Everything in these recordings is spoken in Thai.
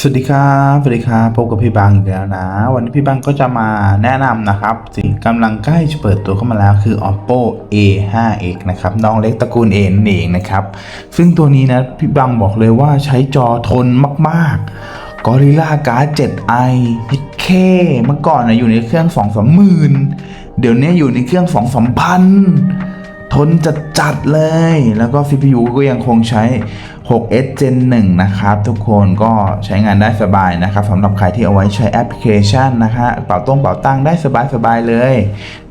สวัสดีครับสวัสดีครับพบกับพี่บังอีกแล้วนะ วันนี้พี่บังก็จะมาแนะนำนะครับสิ่งกำลังใกล้จะเปิดตัวเข้ามาแล้วคือ oppo a 5 x นะครับน้องเล็กตระกูล A นั่นเองนะครับ ซึ่งตัวนี้นะพี่บังบอกเลยว่าใช้จอทนมากๆ Gorilla Glass 7i พิเคเมื่อก่อนนะอยู่ในเครื่อง2 3หมื่นเดี๋ยวนี้อยู่ในเครื่อง2 3พันทนจัดจัดๆเลย แล้วก็ CPU ก็ยังคงใช้ 6s Gen 1 นะครับ ทุกคนก็ใช้งานได้สบายนะครับสำหรับใครที่เอาไว้ใช้แอปพลิเคชันนะคะเป่าต้งเป่าตั้งได้สบายๆเลย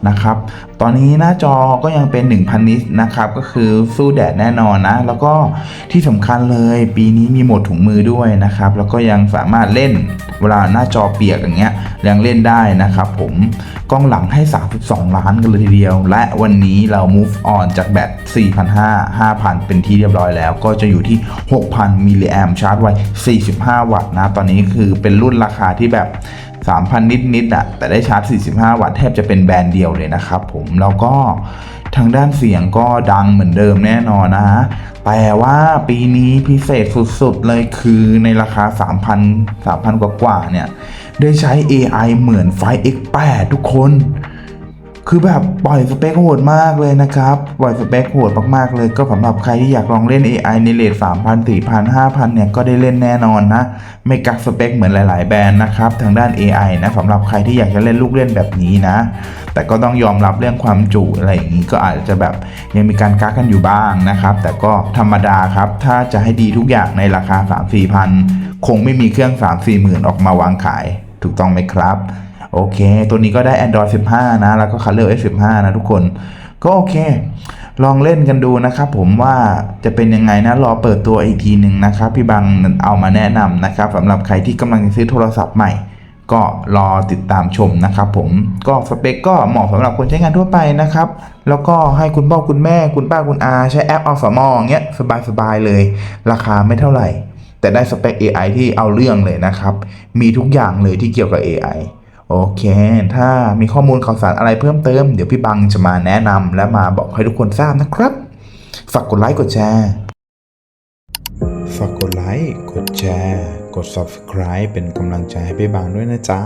นะครับ ตอนนี้หน้าจอก็ยังเป็น 1000 นิตนะครับ ก็คือสู้แดดแน่นอนนะ แล้วก็ที่สำคัญเลยปีนี้มีโหมดถุงมือด้วยนะครับ แล้วก็ยังสามารถเล่นเวลาหน้าจอเปียกอย่างเงี้ยยังเล่นได้นะครับผมกล้องหลังให้ 32 ล้านกันเลยทีเดียว และวันนี้เรา move on จากแบต4,500 5,000 เป็นที่เรียบร้อยแล้ว ก็จะอยู่ที่6,000 มิลลิแอมชาร์จไว้ 45 วัตต์นะ ตอนนี้คือเป็นรุ่นราคาที่แบบ 3,000 นิดนิดๆอะแต่ได้ชาร์จ 45 วัตต์แทบจะเป็นแบรนด์เดียวเลยนะครับผม แล้วก็ทางด้านเสียงก็ดังเหมือนเดิมแน่นอนนะฮะ แต่ว่าปีนี้พิเศษสุดๆเลยคือในราคา 3,000 3,000 กว่าๆเนี่ย ได้ใช้ AI เหมือนไฟ X8 ทุกคน คือแบบปล่อยสเปคโหดมากเลยนะครับ ปล่อยสเปคโหดมากๆเลยก็สำหรับใครที่อยากลองเล่น AI ในเลท3,000 4,000 5,000 เนี่ยก็ได้เล่นแน่นอนนะ ไม่กักสเปคเหมือนหลาย ๆ แบรนด์นะครับ ทางด้าน AI นะสำหรับใครที่อยากจะเล่นลูกเล่นแบบนี้นะ แต่ก็ต้องยอมรับเรื่องความจุอะไรอย่างนี้ก็อาจจะแบบยังมีการกักกันอยู่บ้างนะครับ แต่ก็ธรรมดาครับ ถ้าจะให้ดีทุกอย่างในราคา 3-4พันคงไม่มีเครื่อง 3-4หมื่นออกมาวางขาย ถูกต้องไหมครับ โอเค ตัวนี้ก็ได้ Android 15 นะ แล้วก็ Color S15 นะทุกคน ก็โอเค ลองเล่นกันดูนะครับผมว่าจะเป็นยังไงนะ รอเปิดตัวอีกทีหนึ่งนะครับ พี่บังเอามาแนะนำนะครับสำหรับใครที่กำลังจะซื้อโทรศัพท์ใหม่ ก็รอติดตามชมนะครับผม ก็สเปคก็เหมาะสำหรับคนใช้งานทั่วไปนะครับ แล้วก็ให้คุณพ่อคุณแม่คุณป้าคุณอาใช้แอปอสมอย่างเงี้ยสบายๆเลย ราคาไม่เท่าไหร่ แต่ได้สเปค AI ที่เอาเรื่องเลยนะครับ มีทุกอย่างเลยที่เกี่ยวกับ AI โอเค ถ้ามีข้อมูลข่าวสารอะไรเพิ่มเติม เดี๋ยวพี่บังจะมาแนะนำและมาบอกให้ทุกคนทราบนะครับ ฝากกดไลค์กดแชร์ ฝากกดไลค์ กดแชร์ กด subscribe เป็นกำลังใจให้พี่บังด้วยนะจ๊ะ